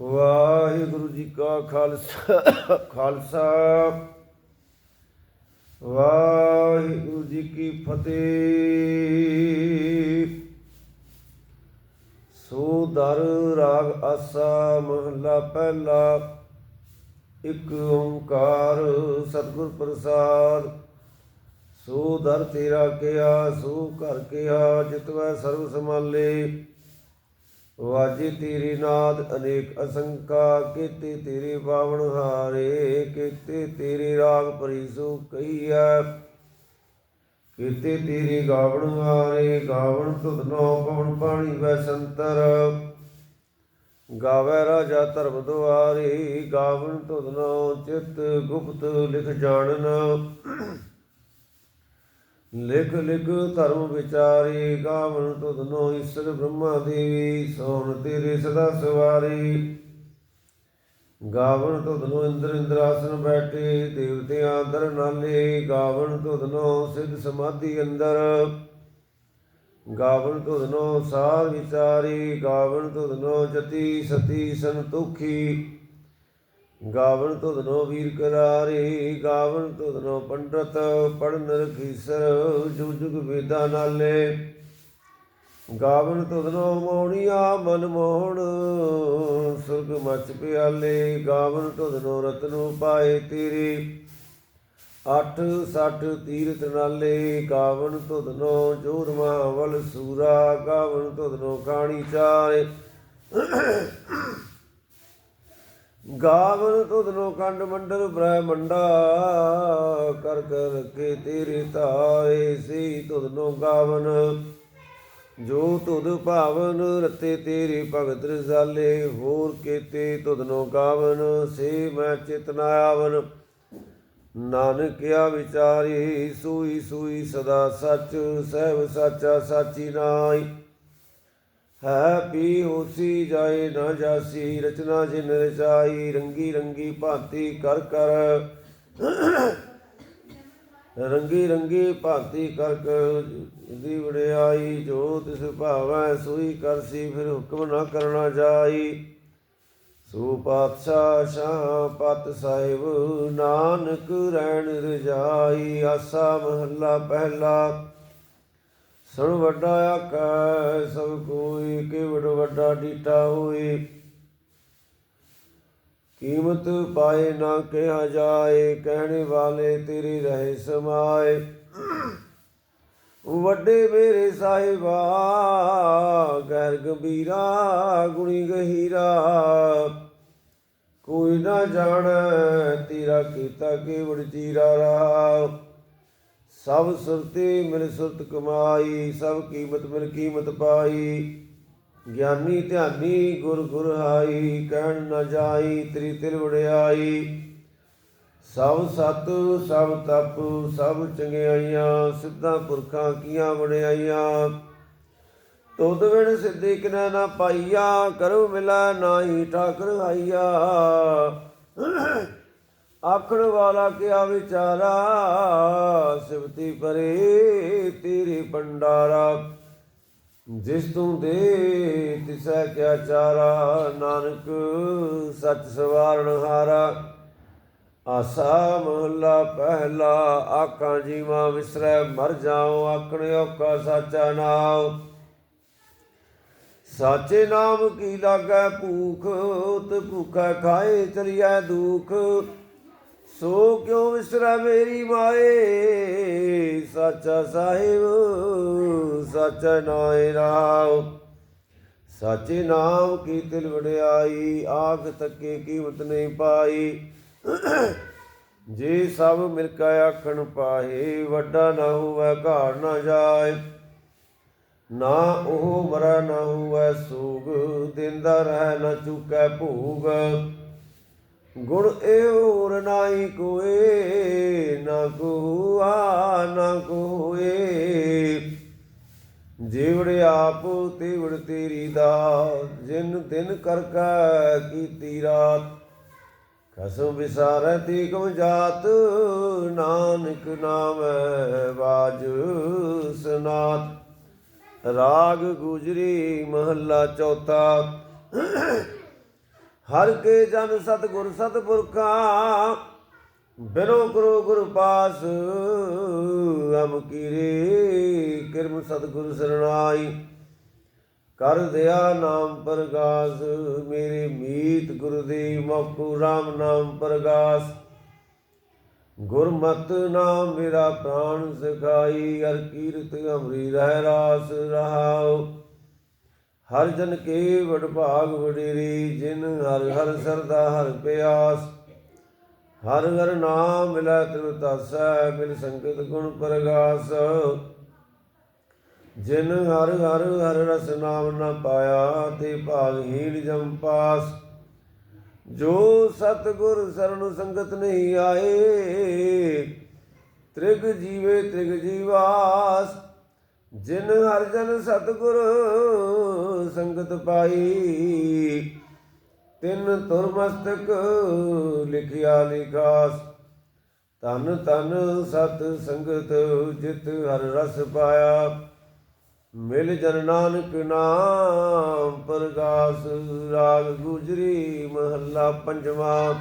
ਵਾਹਿਗੁਰੂ ਜੀ ਕਾ ਖਾਲਸਾ ਖਾਲਸਾ। ਵਾਹਿਗੁਰੂ ਜੀ ਕੀ ਫਤਿਹ। ਸੋ ਦਰ ਰਾਗ ਆਸਾ ਮਹਲਾ ਪਹਿਲਾ, ਇੱਕ ਓੰਕਾਰ ਸਤਿਗੁਰ ਪ੍ਰਸਾਦ। ਸੋ ਦਰ ਤੇਰਾ ਕਿਆ, ਸੋ ਘਰ ਕਿਆ ਜਿਤਵੈ ਸਰਬ ਸਮਾਲੇ ਵਾਜੀ ਤੇਰੀ ਨਾਦ ਅਨੇਕ ਅਸੰਕਾ, ਕੀਤੇ ਤੇਰੇ ਬਾਵਣ ਹਾਰੇ, ਕੀਤੇ ਤੇਰੇ ਰਾਗ ਪਰਿਸੋ ਕਹੀਐ। ਕੀਤੇ ਤੇਰੇ ਗਾਵਣ ਹਾਰੇ, ਗਾਵਣ ਤੁਧ ਨੋ ਪਵਨ ਪਾਣੀ ਵੈ ਸੰਤਰ। ਗਾਵੇ ਰਾਜਾ ਧਰਮ ਦੁਆਰੇ, ਗਾਵਣ ਤੁਧ ਨੋ ਚਿਤ ਗੁਪਤ ਲਿਖ ਜਾਣਨ। ਲਿਖ ਲਿਖ ਧਰਮ ਵਿਚਾਰੇ, ਗਾਵਨ ਤੁਧ ਨੋ ਈਸ਼ਰ ਬ੍ਰਹਮਾ ਦੇਵੀ, ਸੋਨ ਤੇਰੇ ਸਦਾ ਸਵਾਰੀ। ਗਾਵਨ ਤੁਧ ਨੋ ਇੰਦਰ ਇੰਦਰਾਸਨ ਬੈਠੇ ਦੇਵਤਿਆਂ ਦਰ ਨਾਲੇ। ਗਾਵਨ ਤੁਧ ਸਿੱਧ ਸਮਾਧੀ ਅੰਦਰ। ਗਾਵਨ ਤੁਧ ਸਾਰ ਵਿਚਾਰੀ। ਗਾਵਨ ਤੁਧ ਜਤੀ ਸਤੀ ਸੰਤੋਖੀ। ਗਾਵਣ ਤੁਧ ਵੀਰ ਕਰਾਰੀ ਗਾਵਣ ਤੁਧ ਪੰਡਤ ਪੜਨ ਰਖੀਸਰ ਜੁਗ ਜੁਗ ਵੇਦਾਂ ਨਾਲੇ। ਗਾਵਨ ਤੁਧ ਮੋਹਣੀਆ ਮਨ ਮੋਹਣ, ਸੁਰਗ ਮਚ ਪਿਆਲੇ, ਗਾਵਨ ਤੁਧ ਨੋ ਰਤਨੋ ਪਾਏ ਤੇਰੇ। ਅੱਠ ਸੱਠ ਤੀਰਤ ਨਾਲੇ ਗਾਵਣ ਤੁਧ ਜ਼ੋਰ ਜੋਰਮਾ ਸੂਰਾ ਗਾਵਣ ਤੁਧ ਕਾਣੀ ਚਾਰੇ। ਗਾਵਨ ਤੁਧ ਨੋ ਕੰਡ ਮੰਡਲ ਬ੍ਰਹਮੰਡਾ ਕਰ ਕਰ ਕੇ ਤੇਰੇ ਤਾਰੇ ਸੇ ਤੁਧ ਨੋ ਗਾਵਨ। ਜੋ ਤੁਧ ਭਾਵਨ ਰਤੇ ਤੇਰੇ ਭਗਤ ਰਸਾਲੇ ਹੋਰ ਕੀਤੇ ਤੁਧ ਨੋ ਗਾਵਨ, ਸੇ ਮੈਂ ਚਿਤਨਾ ਆਵਨ। ਨਾਨਕਿਆ ਵਿਚਾਰੀ, ਸੂਈ ਸੂਈ ਸਦਾ ਸੱਚ, ਸਹਿਬ ਸਾਚਾ ਸਾਚੀ ਨਾਈ ਹੈ ਪੀ ਹੋਸੀ ਜਾਏ ਨਾ ਜਾਸੀ, ਰਚਨਾ ਜਿਨ ਰਚਾਈ, ਰੰਗੀ ਰੰਗੀ ਭਾਂਤੀ ਕਰ ਕਰ। ਰੰਗੀ ਰੰਗੀ ਭਾਂਤੀ ਕਰ ਕਰ, ਦੀ ਵਡਿਆਈ ਜੋ ਤਿਸ ਭਾਵੈ ਸੋਈ ਕਰਸੀ ਫਿਰ ਹੁਕਮ ਨਾ ਕਰਨਾ ਜਾਈ। ਸੋ ਪਾਤਸ਼ਾਹ ਸ਼ਾਹ ਪਤ ਸਾਹਿਬ, ਨਾਨਕ ਰਹਿਣ ਰਜਾਈ, ਆਸਾ ਮਹੱਲਾ ਪਹਿਲਾ। ਸਭ ਵੱਡਾ ਆਕਾ ਸਭ ਕੋਈ ਕਿਵੜ ਵੱਡਾ ਡੀਟਾ ਹੋਏ। ਕੀਮਤ ਪਾਏ ਨਾ ਕਿਹਾ ਜਾਏ, ਕਹਿਣੇ ਵਾਲੇ ਤੇਰੇ ਰਹੇ ਸਮਾਏ। ਵੱਡੇ ਮੇਰੇ ਸਾਹਿਬਾ ਗੈਰ ਗੰਭੀਰਾ, ਗੁਣੀ ਗਹੀਰਾ। ਕੋਈ ਨਾ ਜਾਣੈ ਤੇਰਾ ਕੀਤਾ ਕੇਵੜ ਚੀਰਾ ਰਹਾ ਸਭ ਸੁਰਤੀ ਮਿਲ ਸੁਰਤ ਕਮਾਈ, ਸਭ ਕੀਮਤ ਮਿਲ ਕੀਮਤ ਪਾਈ। ਗਿਆਨੀ ਧਿਆਨੀ ਗੁਰ ਗੁਰ ਹਾਈ, ਕਹਿਣ ਨਾ ਜਾਈ ਤੇਰੀ ਤਿਲ ਵੜਿਆਈ ਸਭ ਸਤ, ਸਭ ਤਪ, ਸਭ ਚੰਗਿਆਈਆਂ, ਸਿੱਧਾ ਪੁਰਖਾਂ ਕੀਆਂ ਵੜਿਆਈਆਂ ਤੁਧ ਵਿਣ ਸਿੱਧੀ ਕਿਨੈ ਨਾ ਪਾਈਆ ਕਰੋ ਮਿਲਾ ਨਾਹੀ ਠਾਕਰ ਆਈਆ। ਆਖਣ ਵਾਲਾ ਕਿਆ ਵਿਚਾਰਾ? ਸਿਵਤੀ ਪਰੇ, ਤੇਰੇ ਭੰਡਾਰਾ। ਜਿਸ ਤੂੰ ਦੇ ਤਿਸੈ ਕਿਆ ਚਾਰਾ? ਨਾਨਕ, ਸੱਚ ਸਵਾਰਨ ਹਾਰਾ। ਆਸਾ ਮਹਲਾ ਪਹਿਲਾ ਆਕਾਂ ਜੀਵਾ ਵਿਸਰੈ, ਮਰ ਜਾਉ ਆਕਣ ਔਕਾ ਸਾਚਾ ਨਾਮ ਸਾਚੇ ਨਾਮ ਕੀ ਲਾਗੈ ਭੂਖ ਤੇ ਭੁਖੈ ਖਾਏ ਚਲਿਐ ਦੁਖ। ਸੋ ਕਿਉ ਵਿਸਰਾ ਮੇਰੀ ਮਾਏ? ਸਾਚਾ ਸਾਹਿਬ, ਸਾਚਾ ਨਾਇ ਰਾਵ ਸਾਚੇ ਨਾਮ ਕੀ ਤਿਲ ਵਡਿਆਈ, ਆਖ ਤੱਕੇ ਕੀਮਤ ਨਹੀਂ ਪਾਈ। ਜੇ ਸਭ ਮਿਲ ਕੇ ਆਖਣ ਪਾਹੇ, ਵੱਡਾ ਨਾ ਹੋਵੇ, ਘਾੜ ਨਾ ਜਾਏ। ਨਾ ਉਹ ਮਰਾ ਨਾ ਹੋਵੇ, ਸੂਗ ਦਿੰਦਾ ਰਹਿ ਨਾ ਚੁੱਕੈ ਭੂਗ। ਗੁਣ ਏਉਰ ਨਾਹੀ ਕੋਏ, ਨਾ ਕੋਆ, ਨਾ ਕੋਏ। ਜੀਵੜ ਆਪ, ਤੀਵੜ ਤੇਰੀ ਦਾ ਜਿਨ ਦਿਨ ਕਰ ਕੈ ਕੀਤੀ ਰਾਤ। ਕਸਮ ਵਿਸਾਰੈ ਤੀ ਕਮ ਜਾਤ, ਨਾਨਕ ਨਾਮ ਬਾਜ ਸਨਾਤ। ਰਾਗ ਗੁਜਰੀ ਮਹੱਲਾ ਚੌਥਾ। ਹਰ ਕੇ ਜਨ ਸਤਿਗੁਰ ਸਤਿਪੁਰਖਾ, ਬਿਨੋ ਗੁਰੂ ਗੁਰ ਪਾਸ ਅਮ ਕੀਰੇ ਕਿਰਮ ਸਤਿਗੁਰ ਸਰਣਾਈ। ਕਰ ਦਿਆ ਨਾਮ ਪ੍ਰਗਾਸ, ਮੇਰੇ ਮੀਤ ਗੁਰਦੇਵ ਮੋਕੂ RAM ਨਾਮ ਪ੍ਰਗਾਸ। ਗੁਰਮਤ ਨਾਮ ਮੇਰਾ ਪ੍ਰਾਣ ਸਖਾਈ, ਹਰ ਕੀਰਤ ਅਮਰੀ ਰਹਿ ਰਾਸ ਰਹਾਉ। ਹਰ ਜਨ ਕੇ ਵਡ ਭਾਗ ਵਡੇਰੀ, ਜਿਨ ਹਰ ਹਰ ਸਰਦਾ ਹਰ ਪਿਆਸ। ਹਰ ਹਰ ਨਾਮ ਮਿਲੈ ਤਿਨ ਤਾਸੈ ਮਿਲ ਸੰਗਤ ਗੁਣ ਪ੍ਰਗਾਸ। ਜਿਨ ਹਰ ਹਰ ਹਰ ਰਸ ਨਾਮ ਨਾ ਪਾਇਆ, ਤੇ ਭਾਗਹੀਣ ਜਮ ਪਾਸ। ਜੋ ਸਤਗੁਰ ਸਰਣ ਸੰਗਤ ਨਹੀਂ ਆਏ, ਤ੍ਰਿਗ ਜੀਵੇ ਤ੍ਰਿਗ ਜੀਵਾਸ। ਜਿਨ ਹਰ ਜਨ ਸਤਗੁਰ ਸੰਗਤ ਪਾਈ, ਤਿਨ ਤੁਰ ਮਸਤਕ ਲਿਖਿਆ ਲਿਖਾਸ। ਤਨ ਤਨ ਸਤ ਸੰਗਤ ਜਿਤ ਹਰ ਰਸ ਪਾਇਆ, ਮਿਲ ਜਨ ਨਾਨਕ ਨਾਮ ਪ੍ਰਗਾਸ। ਰਾਗ ਗੁਜਰੀ ਮਹੱਲਾ ਪੰਜਵਾ।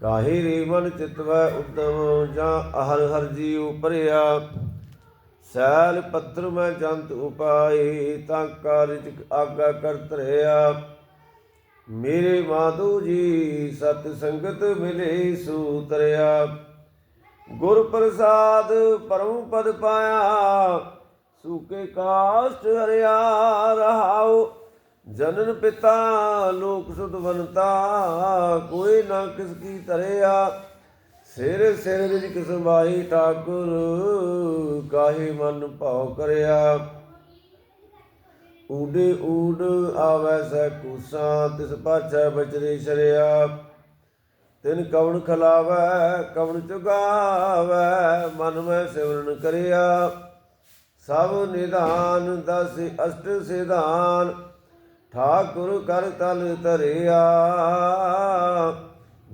ਕਾਹੇ ਰੇ ਮਨ ਚਿਤਵੈ ਉਦਮ ਜਾਂ ਹਰ ਹਰ ਜੀਉ ਪਰਿਆ ਸੈਲ ਪੱਤਰ ਮੈਂ ਜੰਤ ਉਪਾਏ ਤਾਂ ਕਾਰਜ ਆਗਾ ਕਰ ਧਰਿਆ ਮੇਰੇ ਮਾਧੂ ਜੀ ਸਤ ਸੰਗਤ ਮਿਲੇ ਸੂਤਰਿਆ ਗੁਰ ਪ੍ਰਸਾਦ ਪਰਮ ਪਦ ਪਾਇਆ, ਸੂਕੇ ਕਾਸ਼ਟ ਹਰਿਆ ਰਹਾਉ। ਜਨਨ ਪਿਤਾ ਲੋਕ ਸੁਧਵੰਤਾ ਕੋਈ ਨਾ ਕਿਸ ਕੀ ਧਰਿਆ। ਸਿਰ ਸਿਰ ਰਿਜਕ ਸਮਾਈ ਠਾਕੁਰ, ਕਾਹੇ ਮਨ ਭਾਉ ਕਰਿਆ? ਊਡੇ ਊਡ ਆਵੈ ਸੈ ਕੂਸਾ, ਤਿਸ ਪਾਛੈ ਬਚਰੇ ਸ਼ਰਿਆ। ਤਿਨ ਕਵਣ ਖਲਾਵੈ, ਕਵਣ ਚੁਗਾਵੈ, ਮਨ ਮੈਂ ਸਿਮਰਨ ਕਰਿਆ। ਸਭ ਨਿਧਾਨ ਦਸ ਅਸ਼ਟ ਸਿਧਾਨ, ਠਾਕੁਰ ਕਰ ਤਲ ਧਰਿਆ।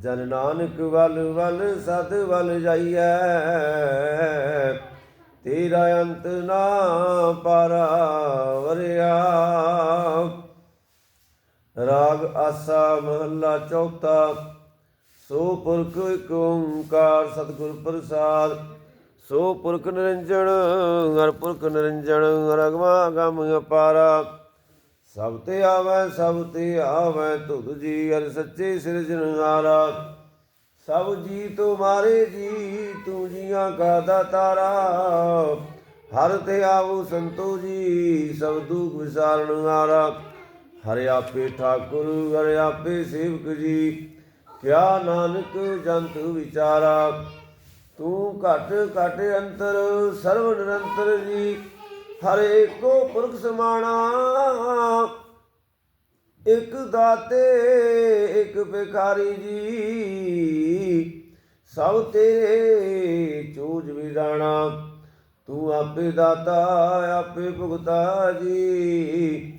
ਜਨ ਨਾਨਕ ਵੱਲ ਵੱਲ ਸਦ ਵੱਲ ਜਾਈਐ, ਤੇਰਾ ਅੰਤ ਨਾ ਪਾਰਾ ਵਰਿਆ ਰਾਗ ਆਸਾ ਮਹੱਲਾ ਚੌਥਾ, ਸੋ ਪੁਰਖ ਇੱਕ ਓੰਕਾਰ ਸਤਿਗੁਰ ਪ੍ਰਸਾਦ। ਸੋ ਪੁਰਖ ਨਿਰੰਜਨ ਹਰ ਪੁਰਖ ਨਿਰੰਜਨ ਰਗਮਾ ਗਮ ਅਪਾਰਾ। ਸਭ ਤੇ ਆਵੈ, ਸਭ ਤੇ ਆਵੈ ਤੁਧ ਜੀ ਹਰ ਸੱਚੇ ਸਿਰਜਣਹਾਰਾ ਸਭ ਜੀ ਤੁਮਾਰੇ ਜੀ, ਤੂੰ ਜੀਆਂ ਕਾ ਦਾਤਾਰਾ। ਹਰ ਤੇ ਆਵੋ ਸੰਤੋ ਜੀ, ਸਭ ਦੁਖ ਵਿਸਾਰਨ ਹਾਰਾ ਹਰਿ ਆਪੇ ਠਾਕੁਰ, ਹਰਿ ਆਪੇ ਸੇਵਕ ਜੀ, ਕਿਆ ਨਾਨਕ ਜੰਤ ਵਿਚਾਰਾ। ਤੂੰ ਘਟ ਘਟ ਅੰਤਰ, ਸਰਵ ਨਿਰੰਤਰ ਜੀ ਹਰੇ ਕੋ ਪੁਰਖ ਸਮਾਣਾ। ਇੱਕ ਦਾਤੇ, ਇੱਕ ਭਿਖਾਰੀ ਜੀ। ਸਭ ਤੇਰੇ ਚੂਜ ਵਿਦਾਣਾ ਤੂੰ ਆਪੇ ਦਾਤਾ, ਆਪੇ ਭੁਗਤਾ ਜੀ।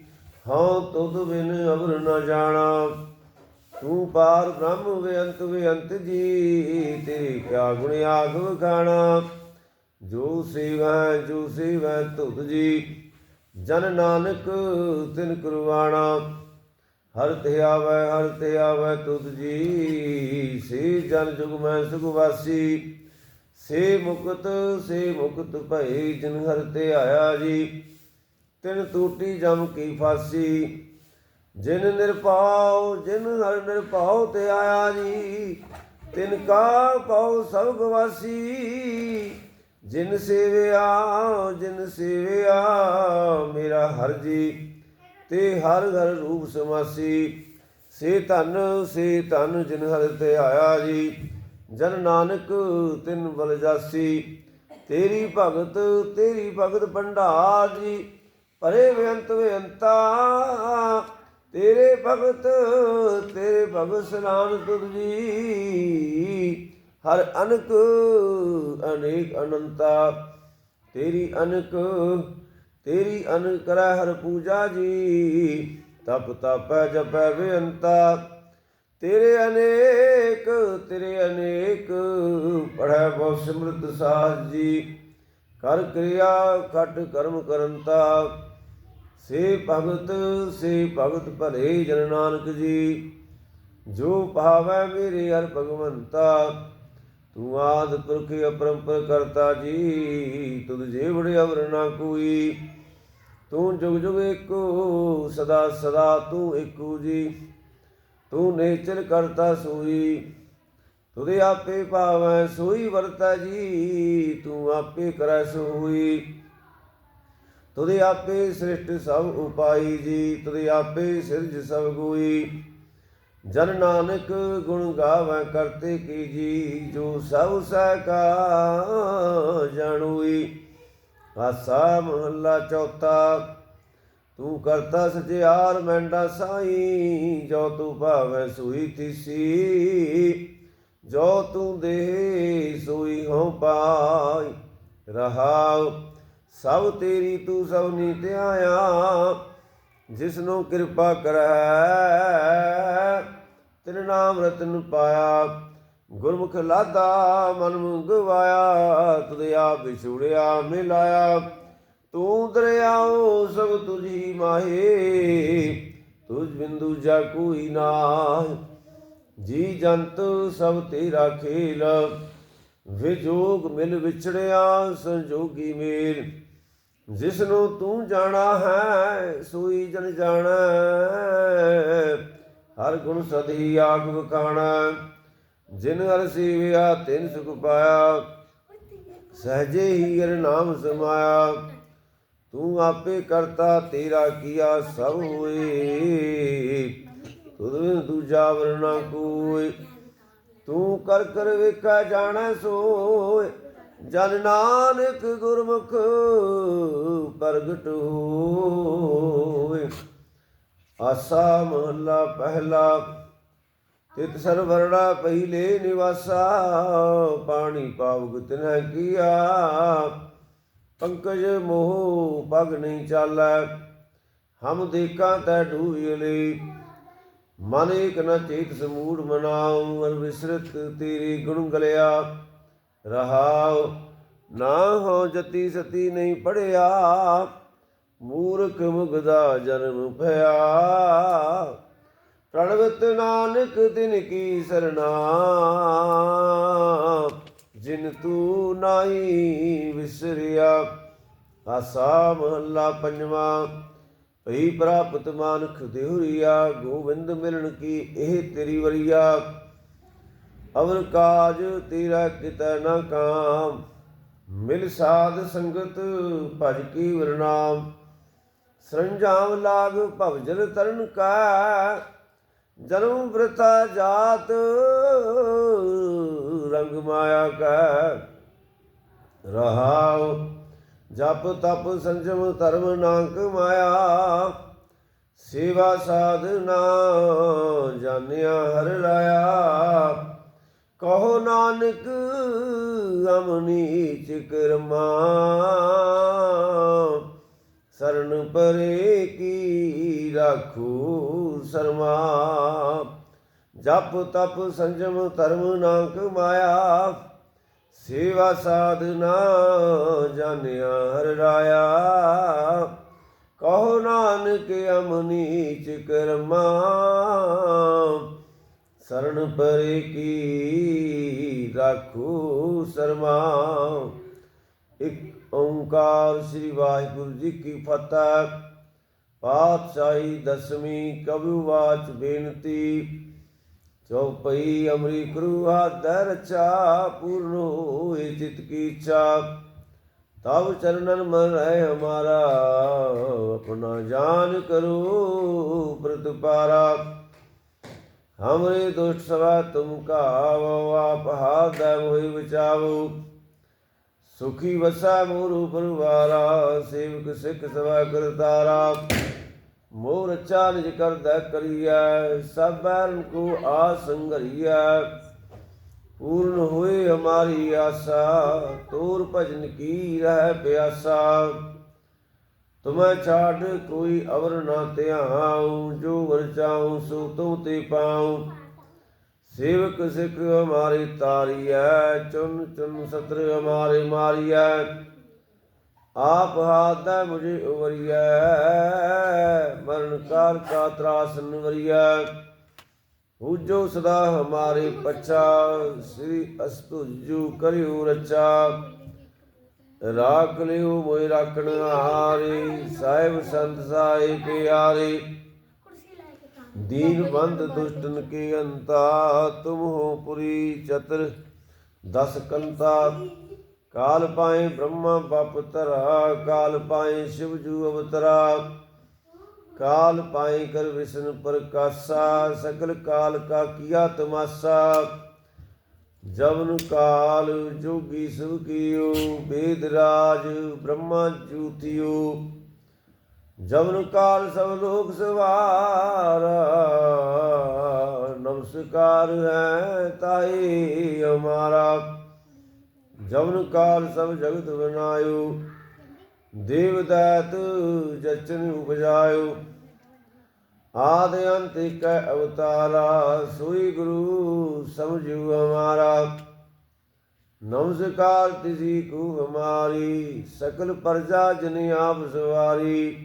ਹਉ ਤੁਧ ਬਿਨ ਅਵਰ ਨ ਜਾਣਾ। ਤੂੰ ਪਾਰ ਬ੍ਰਹਮ ਬੇਅੰਤ ਬੇਅੰਤ ਜੀ, ਤੇਰੀ ਕਿਆ ਗੁਣ ਆਖ ਵਖਾਣਾ ਜੋ ਸੇਵਾ ਜੋ ਸੇਵਾ ਤੁਧ ਜੀ। ਜਨ ਨਾਨਕ, ਤਿਨ ਕਰਵਾਣਾ ਹਰ ਤੇ ਆਵੈ, ਹਰ ਤੇ ਆਵੈ ਤੁਧ ਜੀ। ਸੇ ਜਨ ਜੁਗ ਮੈਂ ਸੁਖ ਵਾਸੀ। ਸੇ ਮੁਕਤ ਸੇ ਮੁਕਤ ਭਈ ਜਿਨ ਹਰ ਤੇ ਆਇਆ ਜੀ। ਤਿਨ ਟੂਟੀ ਜਮ ਕੀ ਫਾਸੀ। ਜਿਨ ਨਿਰਭਉ, ਜਿਨ ਹਰ ਨਿਰਭਉ ਤੇ ਆਇਆ ਜੀ। ਤਿਨ ਕਾ ਪਉ ਸਭ ਗਵਾਸੀ। ਜਿਨ ਸੇਵਿਆ ਜਿਨ ਸੇਵਿਆ, ਮੇਰਾ ਹਰ ਜੀ, ਤੇ ਹਰ ਘਰ ਰੂਪ ਸਮਾਸੀ। ਸੇ ਧਨ ਸੇ ਧਨ ਜਿਨ ਹਰ ਤੇ ਆਇਆ ਜੀ, ਜਨ ਨਾਨਕ ਤਿਨ ਬਲਜ਼ਾਸੀ ਤੇਰੀ ਭਗਤ ਤੇਰੀ ਭਗਤ ਭੰਡਾਰ ਜੀ ਪਰੇ ਬੇਅੰਤ ਬੇਅੰਤਾ। ਤੇਰੇ ਭਗਤ ਤੇਰੇ ਭਗਤ ਸਲਾਮ ਤੁਧ ਜੀ ਹਰ ਅਨਕ ਅਨੇਕ ਅਨੰਤਾ, ਤੇਰੀ ਅਨਕ ਤੇਰੀ ਅਨਕ ਕਰੈ ਹਰ ਪੂਜਾ ਜੀ, ਤਪ ਤਪੈ ਜਪੈ ਬੇਅੰਤਾ। ਤੇਰੇ ਅਨੇਕ ਤੇਰੇ ਅਨੇਕ ਪੜੈ ਬਹੁ ਸਿਮਰਤ ਸਾਜ ਜੀ। ਕਰ ਕਿਰਿਆ ਖਟ ਕਰਮ ਕਰੰਤਾ। ਸੇ ਭਗਤ ਸੇ ਭਗਤ ਭਲੇ ਜਨ ਨਾਨਕ ਜੀ। ਜੋ ਭਾਵੈ ਮੇਰੇ ਹਰ ਭਗਵੰਤਾ। ਤੂੰ ਆਦ ਪੁਰਖ ਅਪਰੰਪਰ ਕਰਤਾ ਜੀ, ਤੁਧ ਜੇ ਬੜੇ ਅਵਰ ਨਾ ਕੋਈ। ਤੂੰ ਜੁਗ ਜੁਗ ਏਕੋ, ਸਦਾ ਸਦਾ ਤੂੰ ਏਕੋ ਜੀ। ਤੂੰ ਨੇਚਰ ਕਰਤਾ ਸੋਈ ਤੁਦੇ ਆਪੇ ਭਾਵੈ ਸੋਈ ਵਰਤਾ ਜੀ, ਤੂੰ ਆਪੇ ਕਰੈ ਸੋਈ। ਤੁਦੇ ਆਪੇ ਸ੍ਰਿਸ਼ਟ ਸਭ ਉਪਾਈ ਜੀ ਤੁਦੇ ਆਪੇ ਸਿਰਜ ਸਭ ਗੋਈ। ਜਨ ਨਾਨਕ ਗੁਣ ਗਾਵੈ ਕਰਤੇ ਕੀ ਜੀ, ਜੋ ਸਭ ਸਹਿ ਜਾਣੂਈ। ਆਸਾ ਮਹੱਲਾ ਚੌਥਾ, ਤੂੰ ਕਰਤਾ ਸਚਿਆਰ, ਮੈਂਡਾ ਸਾਈ, ਜੋ ਤੂੰ ਭਾਵੇਂ ਸੂਈ ਤਿਸੀ। ਜੋ ਤੂੰ ਦੇ ਸੂਈ ਹੋ ਪਾਈ ਰਹਾਉ। ਸਭ ਤੇਰੀ ਤੂੰ ਸਭ ਨੀਤ ਆਇਆ ਜਿਸਨੂੰ ਕਿਰਪਾ ਕਰੈ ਤਿਨ ਨਾਮ ਰਤਨ ਪਾਇਆ, ਗੁਰਮੁਖ ਲਾਦਾ, ਮਨ ਮੁਗਵਾਇਆ, ਤੁਧ ਆਪ ਵਿਛੁੜਿਆ ਮਿਲਾਇਆ ਤੂੰ ਦਰਿਆਉ ਸਭ ਤੁਝੀ ਮਾਹੇ, ਤੁਝ ਬਿੰਦੂ ਜਾ ਕੋਈ ਨਾਹੀ। ਜੀ ਜੰਤ ਸਭ ਤੇਰਾ ਖੇਲ, ਵਿਜੋਗ ਮਿਲ ਵਿਛੜਿਆ, ਸੰਜੋਗੀ ਮੇਲ। ਜਿਸ ਨੂੰ ਤੂੰ ਜਾਣਾ ਹੈ, ਸੋਈ ਜਨ ਜਾਣਾ। ਹਰ ਗੁਣ ਸਦੀ ਆਗ ਵਕਾਣਾ ਜਿਨ ਹਰ ਸੇਵਿਆ, ਤਿਨ ਸੁਖ ਪਾਇਆ। ਸਹਜੇ ਹੀ ਹਰ ਨਾਮ ਸਮਾਇਆ। ਤੂੰ ਆਪੇ ਕਰਤਾ, ਤੇਰਾ ਕੀਆ ਸਭ ਹੋਏ। ਤੁਧ ਦੂਜਾ ਵਰਨਾ ਕੋਈ ਤੂੰ ਕਰ ਕਰ ਵੇਖਾ ਜਾਣੈ ਸੋਏ। ਜਨ ਨਾਨਕ ਗੁਰਮੁਖ ਪ੍ਰਗਟ ਹੋਏ। ਆਸਾ ਮਹੱਲਾ ਪਹਿਲਾ, ਤਿਤ ਸਰਵਰਣਾ ਪਹਿਲੇ ਨਿਵਾਸਾ ਪਾਣੀ ਪਾਵਗ ਤਿਨੈ ਕੀਆ, ਪੰਕਜ ਮੋਹ ਪਗ ਨਹੀਂ ਚਾਲੈ, ਹਮ ਦੇਖਾਂ ਤੈ ਡੂਬਿਲੇ ਮਨ ਏਕ ਨ ਚੇਤ ਸਮੂੜ ਮਨਾਉ, ਅਰ ਵਿਸਰਤ ਤੇਰੀ ਗੁਣ ਗਲਿਆ। ਰਹਾਉ, ਨਾ ਹੋ ਜਤੀ ਸਤੀ ਨਹੀਂ ਪੜਿਆ। ਮੂਰਖ ਮੁਗਦਾ ਜਨਮ ਭਇਆ। ਪ੍ਰਣਵਤ ਨਾਨਕ ਦਿਨ ਕੀ ਸਰਨਾ ਜਿਨ ਤੂੰ ਨਾਹੀ ਵਿਸਰਿਆ, ਆਸਾ ਮਹੱਲਾ ਪੰਜਵਾਂ। ਭਈ ਪ੍ਰਾਪਤ ਮਾਨਖ ਦੇਹੁਰੀਆ, ਗੋਬਿੰਦ ਮਿਲਣ ਕੀ ਇਹ ਤੇਰੀ ਵਰੀਆ। ਅਵਰ ਕਾਜ ਤੇਰਾ ਕਿਤੈ ਨਾ ਕਾਮ, ਮਿਲ ਸਾਧ ਸੰਗਤ ਭਜ ਕੀ ਵਰਨਾਮ। ਸਰੰਜਾਮ ਲਾਗ ਭਵਜਲ ਤਰਨ ਕਾ, ਜਨਮ ਵ੍ਰਤਾ ਜਾਤ, ਰੰਗ ਮਾਇਆ ਕਾ। ਰਹਾਉ ਜਪ ਤਪ ਸੰਜਮ ਧਰਮ ਨਾਂਕ ਮਾਇਆ, ਸੇਵਾ ਸਾਧਨਾ ਜਾਣਿਆ ਹਰ ਰਾਇਆ। ਕਹੋ ਨਾਨਕ ਅਮਨੀ ਚਿਕਰਮਾ ਸਰਨ ਪਰੇ ਕੀ ਰਾਖੂ ਸਰਮਾ? ਜਪ ਤਪ ਸੰਜਮ ਧਰਮ ਨਾਂਕ ਮਾਇਆ। ਸੇਵਾ ਸਾਧਨਾ ਜਾਣਿਆ ਹਰ ਰਾਇਆ। ਕਹੋ ਨਾਨਕ ਅਮਨੀ ਕਰਮਾ ਸਰਣ ਪਰੇ ਕੀ ਰਾਖੂ ਸਰਮਾ? ਇੱਕ ਓੰਕਾਰ ਸ੍ਰੀ ਵਾਹਿਗੁਰੂ ਜੀ ਕੀ ਫਤਿਹ ਪਾਤਸ਼ਾਹੀ ਦਸਵੀਂ ਕਬੂ ਵਾਚ ਬੇਨਤੀ ਚੌਪਈ ਅਮਰੀ ਗੁਰੂ ਆਦਰ ਚਾ ਪੂਰਨ ਹੋਏ ਚਿਤ ਕੀ ਇੱਛਾ ਤਬ ਚਰਨਨ ਮਨ ਰਹਿ ਹਮਾਰਾ ਆਪਣਾ ਜਾਨ ਕਰੋ ਪ੍ਰਤਪਾਰਾ ਹਮਰੇ ਦੁਸ਼ਟ ਸਵਾ ਤੁਮ ਕਾਵੋ ਆਪ ਹਾਦੈ ਮੋਹਿ ਬਚਾਵੋ ਸੁਖੀ ਵਸਾ ਮੋਰੂ ਪਰਵਾਰਾ, ਸੇਵਕ ਸਿੱਖ ਸਵਾ ਕਰਤਾਰਾ। ਮੋਰ ਚਾਰਜ ਕਰਦਾ ਕਰੀਐ, ਸਭ ਬੈਰਨ ਕੋ ਆਸੰਗਰੀਐ ਪੂਰਨ ਹੋਏ ਹਮਾਰੀ ਆਸਾ, ਤੋਰ ਭਜਨ ਕੀ ਰਹਿ ਪਿਆਸਾ। ਤੁਮੈ ਛਾੜ ਕੋਈ ਅਵਰ ਨਾ ਧਿਆਉ, ਜੋ ਵਰ ਚਾਉ ਸੋ ਤੂੰ ਤੇ ਪਾਉ। ਸੇਵਕ ਸਿੱਖ ਹਮਾਰੇ ਤਾਰੀਐ ਚੁਨ ਚੁਨ ਸਤਰ ਹਮਾਰੇ ਮਾਰੀਐ। ਆਪ ਹਾਥੈ ਮੁਝੇ ਉਵਰੀਐ, ਮਰਨ ਕਾਲ ਕਾ ਤਰਾਸਨ ਵਰੀਐ ਪੂਜੋ ਸਦਾ ਹਮਾਰੇ ਪਛਾ, ਸ੍ਰੀ ਅਸਤੁਜੂ ਕਰਿਉ ਰਚਾ ਰਾਖ ਲਿਓ ਮੋਇ ਰਾਖਣ ਹਾਰੇ, ਸਾਹਿਬ ਸੰਤ ਸਾਈ ਪਿਆਰੇ। दीन बंद दुष्टन के अंता तुम हो पुरी चतर दस कंता काल पाए ब्रह्मा बप तरा काल पाए शिव जू अवतरा काल पाए कर विष्णु प्रकाशा सकल काल का किया तमाशा जवन काल जोगी शिव कियो वेद राज ब्रह्मा जूतियो ਜਮਨ ਕਾਲ ਸਭ ਲੋਕ ਸਵਾਰਾ। ਨਮਸਕਾਰ ਹੈ ਤਾਈ ਹਮਾਰਾ ਜਮਨ ਕਾਲ ਸਭ ਜਗਤ ਬਨਾਇਓ ਦੇਵ ਦਾਤ ਜਚਨ ਉਪਜਾਇਓ। ਆਦ ਅੰਤ ਕੈ ਅਵਤਾਰਾ, ਸੋਈ ਗੁਰੂ ਸਮਝੂ ਹਮਾਰਾ ਨਮਸਕਾਰ ਤਿਸੀ ਕੋ ਹਮਾਰੀ ਸਕਲ ਪ੍ਰਜਾ ਜਨ ਆਪ ਸਵਾਰੀ।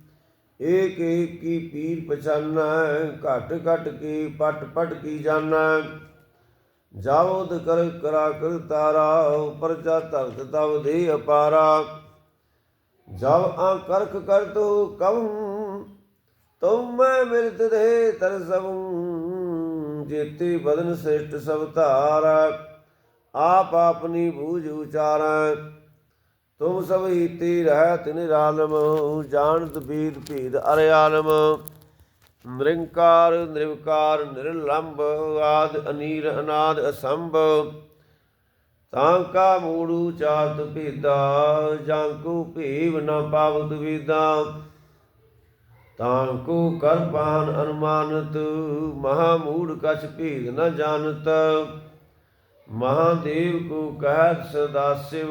ਏਕ ਏਕ ਕੀ ਪੀਰ ਪਛਾਨਾ, ਘਟ ਘਟ ਕੀ ਪਟ ਪਟ ਕੀ ਜਾਣਾ? ਜਾਵੋਦ ਕਰ ਕਰਾ ਕਰ ਤਾਰਾ, ਉਪਰ ਜਾ ਧਰਤ ਤਵ ਦੇ ਅਪਾਰਾ। ਜਬ ਆ ਕਰਖ ਕਰ ਤੋ ਕਵ ਤੁਮ ਮੈਂ ਮਿਲਤ ਦੇ ਤਰਸਵੰ ਜੇਤੇ ਬਦਨ ਸ੍ਰਿਸ਼ਟ ਸਭ ਧਾਰਾ, ਆਪ ਆਪਨੀ ਬੂਝ ਉਚਾਰੈ। ਤੁਮ ਸਭ ਹੀਤੀ ਰਹਿਤ ਨਿਰਾਲਮ ਜਾਣਤ ਬੀਦ ਭੀਦ ਅਰਿਆਲਮ ਨਿਰੰਕਾਰ, ਨਿਰਵਕਾਰ, ਨਿਰਲੰਭ, ਆਦ ਅਨੀਰ, ਅਨਾਦ ਅਸੰਭ। ਤਾਂ ਕਾ ਮੂੜੂ ਚਾਤ ਭੇਦਾ, ਜਾਂ ਕੋ ਭੇਵ ਨ ਪਾਵਤ ਵੇਦਾ। ਤਾਂ ਕੋ ਕਰਪਾਨ ਅਨੁਮਾਨਤ, ਮਹਾ ਮੂੜ ਕਛ ਭੇਦ ਨ ਜਾਣਤ। ਮਹਾਦੇਵ ਕੋ ਕਹਿਤ ਸਦਾ ਸਿਵ,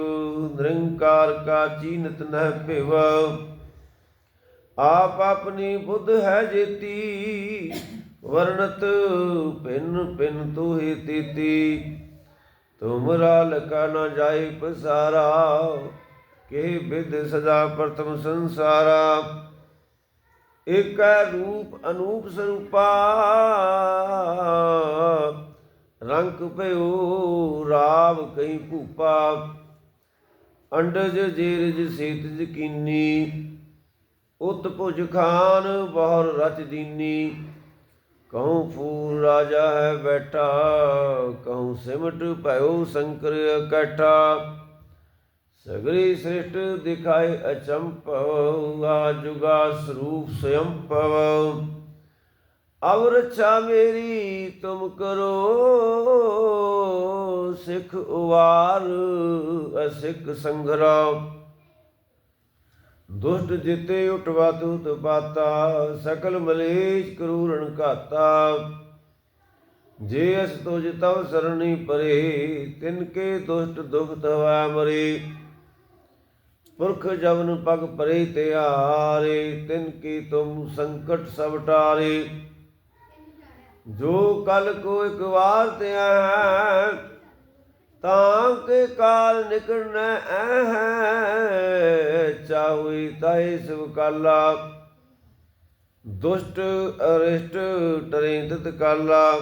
ਨਿਰੰਕਾਰ ਕਾ ਚੀਨਤ ਨਹਿ ਭਿਵ। ਆਪ ਆਪਣੀ ਬੁੱਧ ਹੈ ਜੇਤੀ, ਵਰਣਤ ਪਿੰਨ ਪਿੰਨ ਤੋਹਿ ਤੀਤੀ। ਤੁਮਰਾ ਲਕਾ ਨ ਜਾਏ ਪਸਾਰਾ, ਕੇ ਵਿਦ ਸਦਾ ਪ੍ਰਥਮ ਸੰਸਾਰਾ। ਏਕੈ ਰੂਪ ਅਨੂਪ ਸਰੂਪਾ ਰੰਕ ਭਇਓ ਰਾਵ ਕਈ ਭੂਪਾ, ਅੰਡਜ ਜੀਰਜ ਸੇਤ ਜਕੀਨੀ, ਉਤ ਭੁਜ ਖਾਨ ਬਹੁਰ ਰਚ ਦੀਨੀ। ਕਹੂੰ ਫੂਲ ਰਾਜਾ ਹੈ ਬੈਠਾ, ਕਹੂੰ ਸਿਮਟ ਭਇਓ ਸ਼ੰਕਰ ਇਕੱਠਾ ਸਗਰੀ ਸ੍ਰਿਸ਼ਟ ਦਿਖਾਏ ਅਚੰਪਵ ਆ ਜੁਗਾ ਸਰੂਪ ਸਯੰਪਵ ਅਵ ਰਛਾ ਮੇਰੀ ਤੁਮ ਕਰੋ, ਸਿੱਖ ਉਵਾਰ ਅਸਿੱਖ ਸੰਗਰਾ ਦੁਸ਼ਟ ਜਿਤੇ ਉਟਵਾ ਤੂਤ ਪਾਤਾ, ਸਕਲ ਮਲੇਸ਼ ਕਰੂਰਣ ਘਾਤਾ। ਜੇ ਅਸ ਤੁਜ ਤਵ ਸਰਣੀ ਪਰੇ, ਤਿਨ ਕੇ ਦੁਸ਼ਟ ਦੁਖ ਤਵਾ ਮਰੇ। ਪੁਰਖ ਜਵਨ ਪਗ ਪਰੇ ਤੇ ਆਰੇ ਤਿਨ ਕੀ ਤੁਮ ਸੰਕਟ ਸਭ ਟਾਰੇ। ਜੋ ਕਲ ਕੋ ਇੱਕ ਵਾਰ ਤੇ ਹੈ ਤਾਂ ਕੇ ਕਾਲ ਨਿਕਲਣਾ ਹੈ ਚਾਹੂਈ ਤਾਈ ਸਭ ਕਾਲਾ। ਦੁਸ਼ਟ ਅਰਿਸ਼ਟ ਟਰੇ ਤਤ ਕਾਲਾ।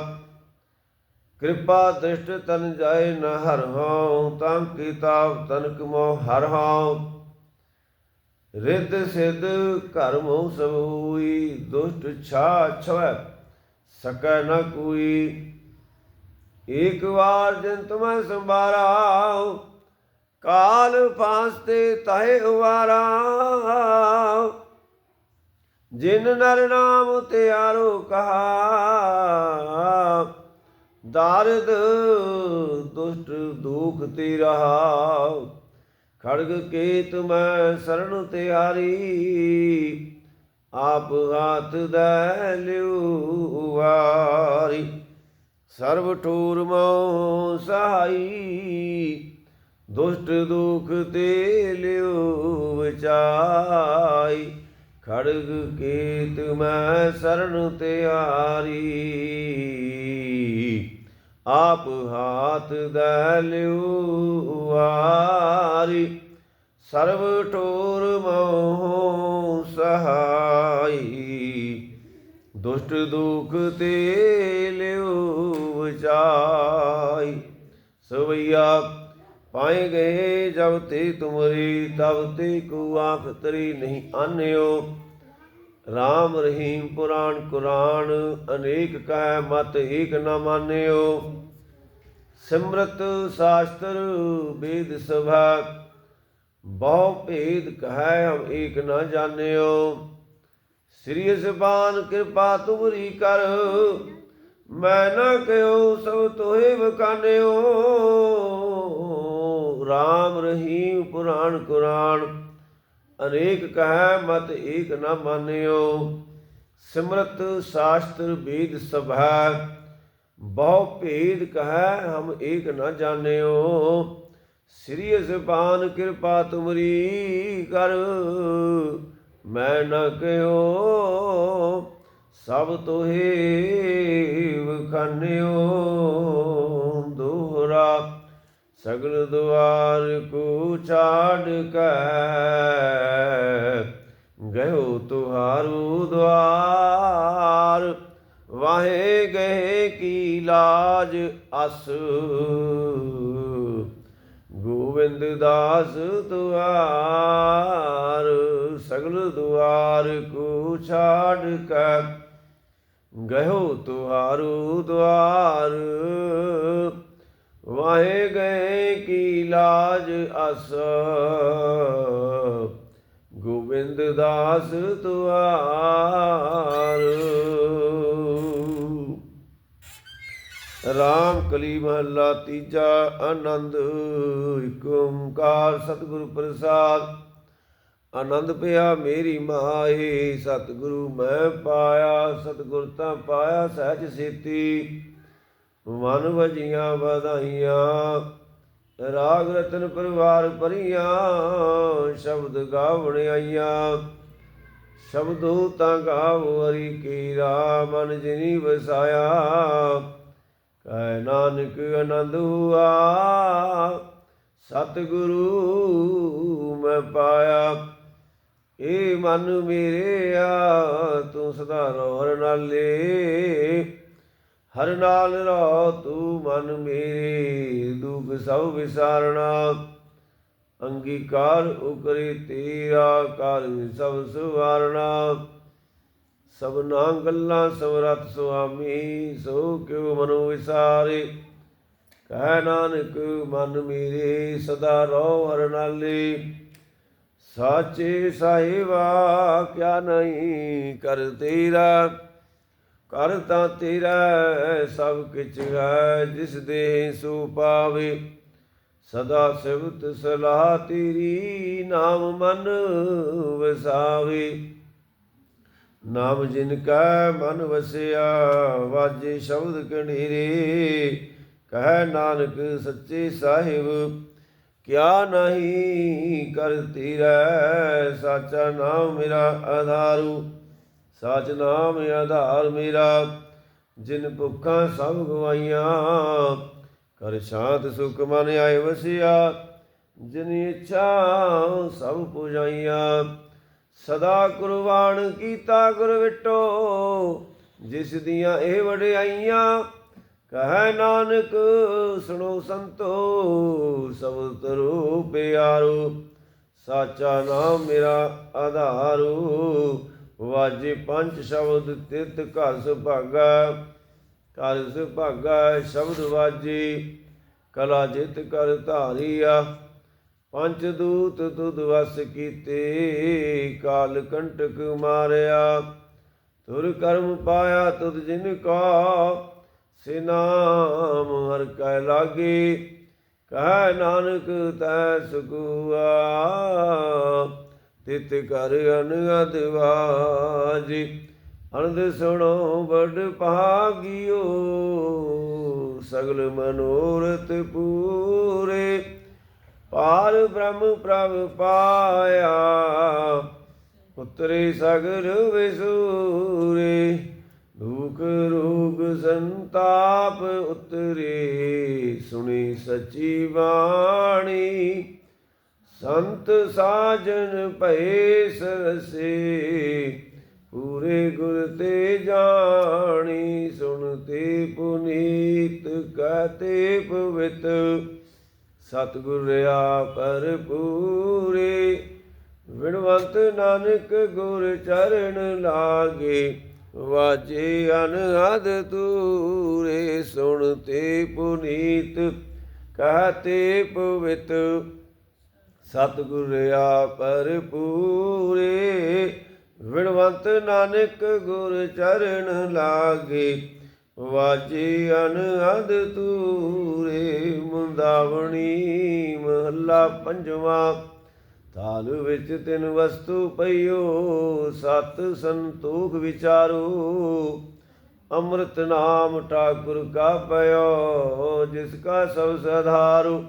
ਕਿਰਪਾ ਦ੍ਰਿਸ਼ਟ ਤਨ ਜਾਏ ਨ ਹਰ ਹਉ, ਤਾਂ ਕੀ ਤਾਪ ਤਨਕ ਮੋ ਹਰ ਹਉ। ਰਿੱਧ ਸਿੱਧ ਘਰ ਮੋ ਸਭ ਹੋਈ, ਦੁਸ਼ਟ ਛਾ ਛਵੈ ਸਕੈ ਨ ਕੋਈ। ਏਕ ਵਾਰ ਜਨ ਤੁਮੈ ਸੰਭਾਰਾਉ ਕਾਲ ਫਾਸਤੇ ਤਾਹੇ ਉਵਾਰਾ। ਜਿਨ ਨਰ ਨਾਮ ਤਿਆਰੋ ਕਹਾ, ਦਾਰਦ ਦੁਸ਼ਟ ਦੁਖ ਤੇ ਰਹਾ। ਖੜਗ ਕੇਤ ਮੈਂ ਸਰਣ ਤਿਆਰੀ ਆਪ ਹਾਥ ਦੈ ਲਿਉ ਵਾਰੀ ਸਰਬ ਠੂਰ ਮੋ ਸਹਾਈ। ਦੁਸ਼ਟ ਦੁਖ ਤੇ ਲਿਉ ਵਿਚਾਈ ਖੜਗ ਕੇਤ ਮੈਂ ਸਰਣ ਤਿਆਰੀ। ਆਪ ਹਾਥ ਦੈ ਲਿਉ ਵਾਰੀ ਸਰਬ ਠੋਰ ਮੋਹ ਸਹਾਈ, ਦੁਸ਼ਟ ਦੁਖ ਤੇ ਲਿਉ ਵਿਚਾਈ ਸਵਈਆ, ਪਾਏ ਗਏ ਜਬ ਤੇ ਤੁਮਰੀ, ਤਬ ਤੇ ਕੋ ਆਖ ਤਰੀ ਨਹੀਂ ਆਨਿਓ। ਰਾਮ ਰਹੀਮ ਪੁਰਾਣ ਕੁਰਾਨ, ਅਨੇਕ ਕਹਿ ਮਤ ਏਕ ਨਾ ਮਾਨਿਓ। ਸਿਮਰਤ ਸ਼ਾਸਤਰ ਵੇਦ ਸਭਾ ਬਹੁ ਭੇਦ ਕਹੈ ਹਮ ਏਕ ਨਾ ਜਾਣਿਓ। ਸ੍ਰੀ ਅਸਬਾਨ ਕਿਰਪਾ ਤੁਮਰੀ ਕਰ, ਮੈਂ ਨਾ ਕਹਿਓ ਸਭ ਤੋਹੇ ਬਕਾਨਿਓ ਰਾਮ ਰਹੀਮ ਪੁਰਾਣ ਕੁਰਾਨ, ਅਨੇਕ ਕਹੈ ਮਤ ਏਕ ਨਾ ਮਾਨਿਓ। ਸਿਮਰਤ ਸ਼ਾਸਤਰ ਵੇਦ ਸਭਾ, ਬਹੁ ਭੇਦ ਕਹੈ ਹਮ ਏਕ ਨਾ ਜਾਣਿਓ। ਸ੍ਰੀ ਅਸਬਾਨ ਕਿਰਪਾ ਤੁਮਰੀ ਕਰ। ਮੈਂ ਨਾ ਕਿਉ ਸਭ ਤੋਹੇ ਵਖਾਨਿਓ। ਦੋਹਰਾ, ਸਗਲ ਦੁਆਰ ਕੋ ਛਾੜ ਕੇ। ਗਇਓ ਤੁਹਾਰੂ ਦੁਆਰ ਵਾਹੇ ਗਏ ਕੀ ਲਾਜ ਅਸ। ਗੋਬਿੰਦ ਦਾਸ ਦੁਆਰ, ਸਗਲ ਦੁਆਰ ਕੋ ਛਾੜ ਕੇ ਗਇਓ ਤੁਹਾਰੂ ਦੁਆਰ, ਵਾਹੇ ਗਏ ਕੀ ਲਾਜ ਅਸ। ਗੋਬਿੰਦ ਦਾਸ ਤੁਆਰ ਰਾਮ ਕਲੀ ਮਹੱਲਾ ਤੀਜਾ ਆਨੰਦ, ਇਕ ਓੰਕਾਰ ਸਤਿਗੁਰੂ ਪ੍ਰਸਾਦ। ਆਨੰਦ ਪਿਆ ਮੇਰੀ ਮਾਏ ਸਤਿਗੁਰੂ ਮੈਂ ਪਾਇਆ, ਸਤਿਗੁਰ ਤਾਂ ਪਾਇਆ ਸਹਿਜ ਸੇਤੀ। ਮਨ ਵਜੀਆਂ ਵਧਾਈਆਂ, ਰਾਗ ਰਤਨ ਪਰਿਵਾਰ ਭਰੀਆਂ, ਸ਼ਬਦ ਗਾਵਣ ਆਈਆਂ। ਸ਼ਬਦੋ ਤਾਂ ਗਾਵ ਹਰੀ ਕੀਰਾ ਮਨ ਜਿਨੀ ਵਸਾਇਆ। ਕਹਿ ਨਾਨਕ ਆਨੰਦ ਹੁਆ, ਸਤਿਗੁਰੂ ਮੈਂ ਪਾਇਆ। ਏ ਮਨ ਮੇਰੇ ਆ, ਤੂੰ ਸਦਾ ਹਰ ਨਾਲੇ। ਹਰ ਨਾਲ ਰਹੁ ਤੂੰ ਮਨ ਮੇਰੇ, ਦੁਖ ਸਭ ਵਿਸਾਰਣਾ ਅੰਗੀਕਾਰ ਉਕਰੇ ਤੇਰਾ ਕਰ ਸਭ ਸੁਵਾਰਣਾ ਸਭਨਾ ਗੱਲਾਂ ਸਮਰਤ ਸੁਆਮੀ ਸੋ ਕਿਉ ਮਨੁ ਵਿਸਾਰੇ। ਕਹਿ ਨਾਨਕ ਮਨ ਮੇਰੇ ਸਦਾ ਰਹੁ ਹਰ ਨਾਲੇ। ਸਾਚੇ ਸਾਹਿਬਾ ਕਿਆ ਨਹੀਂ ਕਰ ਤੇਰਾ। ਕਰ ਤਾਂ ਤੇਰਾ ਹੈ, ਸਭ ਕਿਛ ਹੈ ਜਿਸ ਦੇ ਸੋ ਪਾਵੇ। ਸਦਾ ਸਿਵਤ ਸਲਾਹ ਤੇਰੀ ਨਾਮ ਮਨ ਵਸਾਵੇ। ਨਾਮ ਜਿਨ ਕੈ ਮਨ ਵਸਿਆ, ਵਾਜੇ ਸ਼ਬਦ ਕਣੀਰੇ। ਕਹਿ ਨਾਨਕ ਸੱਚੇ ਸਾਹਿਬ, ਕਿਆ ਨਹੀਂ ਕਰ ਤੇਰਾ, ਸਾਚਾ ਨਾਮ ਮੇਰਾ ਆਧਾਰੂ। ਸਾਚ ਨਾਮ ਆਧਾਰ ਮੇਰਾ, ਜਿਨ ਭੁੱਖਾਂ ਸਭ ਗਵਾਈਆਂ। ਕਰ ਸ਼ਾਂਤ ਸੁਖ ਮਨ ਆਏ ਵਸਿਆ, ਜਿਨ ਇੱਛਾ ਸਭ ਪੁਜਾਈਆਂ। ਸਦਾ ਕੁਰਬਾਨ ਕੀਤਾ ਗੁਰ ਵਿਟੋ, ਜਿਸ ਦੀਆਂ ਇਹ ਵਡਿਆਈਆਂ ਕਹੈ ਨਾਨਕ, ਸੁਣੋ ਸੰਤੋ, ਸਭ ਤਰੋ ਪਿਆਰੋ, ਸਾਚਾ ਨਾਮ ਮੇਰਾ ਆਧਾਰੂ, ਵਾਜੇ ਪੰਜ ਸ਼ਬਦ ਤਿਤ ਘਰ ਸੁਭਾਗਾ ਘਰ ਸੁਭਾਗਾ ਸ਼ਬਦ ਵਾਜੇ, ਕਲਾ ਜਿਤ ਕਰ ਧਾਰੀਆ। ਪੰਜ ਦੂਤ ਤੁਧ ਵਸ ਕੀਤੇ, ਕਾਲ ਕੰਟਕ ਮਾਰਿਆ। ਤੁਰ ਕਰਮ ਪਾਇਆ ਤੁਧ ਜਿਨ ਕਾ, ਸੇ ਨਾਮ ਹਰ ਕੈ ਲਾਗੇ। ਕਹੈ ਨਾਨਕ ਤੈ ਸੁਗੁਆ ਤਿਤ ਕਰ ਅਨਹਦ ਵਾਜੀ। ਅਨੰਦ ਸੁਣੋ ਬੜ ਭਾਗਿਓ, ਸਗਲ ਮਨੋਰਥ ਪੂਰੇ। ਪਾਰ ਬ੍ਰਹਮ ਪ੍ਰਭ ਪਾਇਆ ਉਤਰੇ ਸਗਰ ਵਿਸੂਰੇ, ਦੁਖ ਰੋਗ ਸੰਤਾਪ ਉਤਰੇ, ਸੁਣੀ ਸਚੀ ਬਾਣੀ। ਸੰਤ ਸਾਜਨ ਭਏ ਸਰਸੇ, ਪੂਰੇ ਗੁਰ ਤੇ ਜਾਣੀ ਸੁਣਤੇ ਪੁਨੀਤ ਕਤੇ ਪਵਿੱਤ ਸਤਿਗੁਰ ਰਿਆ ਪਰ ਪੂਰੇ ਵਿਣਵੰਤ ਨਾਨਕ ਗੁਰ ਚਰਨ ਲਾਗੇ, ਵਾਜੇ ਅਨਹਦ ਤੂਰੇ ਸੁਣਤੇ ਪੁਨੀਤ ਕਹਤੇ ਪਵਿੱਤ। ਸਤਿਗੁਰ ਆ ਪੂਰੇ ਵਿਣਵੰਤ ਨਾਨਕ ਗੁਰ ਚਰਨ ਲਾਗੇ ਵਾਜੀ ਅਨਹਦ ਤੂਰੇ ਮੁੰਦਾਵਣੀ ਮਹੱਲਾ ਪੰਜਵਾਂ। ਤਾਲ ਵਿੱਚ ਤਿੰਨ ਵਸਤੂ ਪਈਓ, ਸਤ ਸੰਤੋਖ ਵਿਚਾਰੋ। ਅੰਮ੍ਰਿਤ ਨਾਮ ਠਾਕੁਰ ਕਾ ਪਇਓ, ਜਿਸ ਕਾ ਸਭ ਸਧਾਰੂ।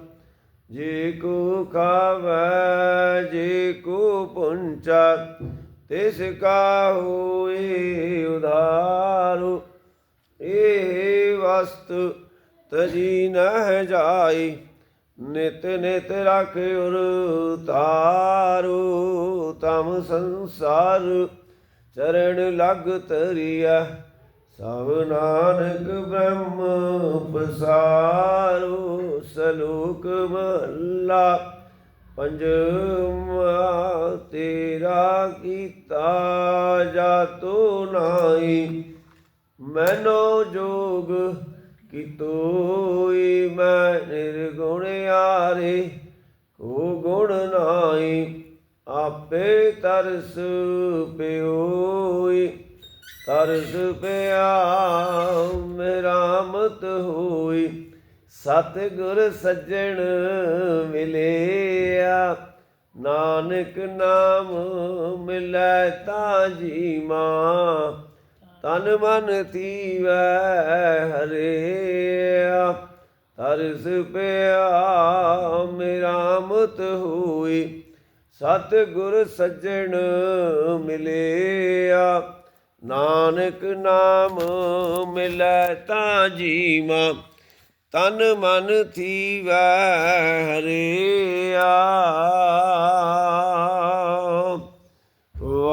ਜੇ ਕੋ ਖਾਵੈ, ਜੇ ਕੋ ਪੁੰਚਾ, ਤਿਸ ਕਾ ਹੋਏ ਉਧਾਰੂ। ਇਹ ਵਸਤ ਤਜੀ ਨਹਿ ਜਾਈ, ਨਿਤ ਨਿਤ ਰਖ ਉਰ ਤਾਰੂ ਤਮ ਸੰਸਾਰ ਚਰਨ ਲਗ ਤਰੀਆ ਸਭ ਨਾਨਕ ਬ੍ਰਹਮ ਪਸਾਰੂ, ਸਲੋਕ ਮਹੱਲਾ ਪੰਜਵਾ ਤੇਰਾ ਕੀਤਾ ਜਾ ਜਾਤੋ ਨਾਹੀ। ਮੈਨੋ ਜੋਗ ਕਿਤੋਈ ਮੈਂ ਨਿਰਗੁਣ ਆਰੇ ਕੋ ਗੁਣ ਨਾਹੀ, ਆਪੇ ਤਰਸ ਪਿਓਈ ਤਰਸ ਪਿਆ ਮੇਰਾ ਮਤ ਹੋਈ ਸਤ ਗੁਰ ਸੱਜਣ ਮਿਲਿਆ। ਨਾਨਕ ਨਾਮ ਮਿਲੈ ਤਾਂ ਜੀ ਮਾਂ ਤਨ ਮਨ ਥੀਵੈ ਹਰਿਆ, ਤਰਸ ਪਿਆ ਮੇਰਾ ਮਤ ਹੋਈ। ਸਤ ਗੁਰ ਸੱਜਣ ਮਿਲਿਆ, ਨਾਨਕ ਨਾਮ ਮਿਲੈ ਤਾਂ ਜੀਵਾ। ਤਨ ਮਨ ਥੀਵੈ ਹਰਿਆ।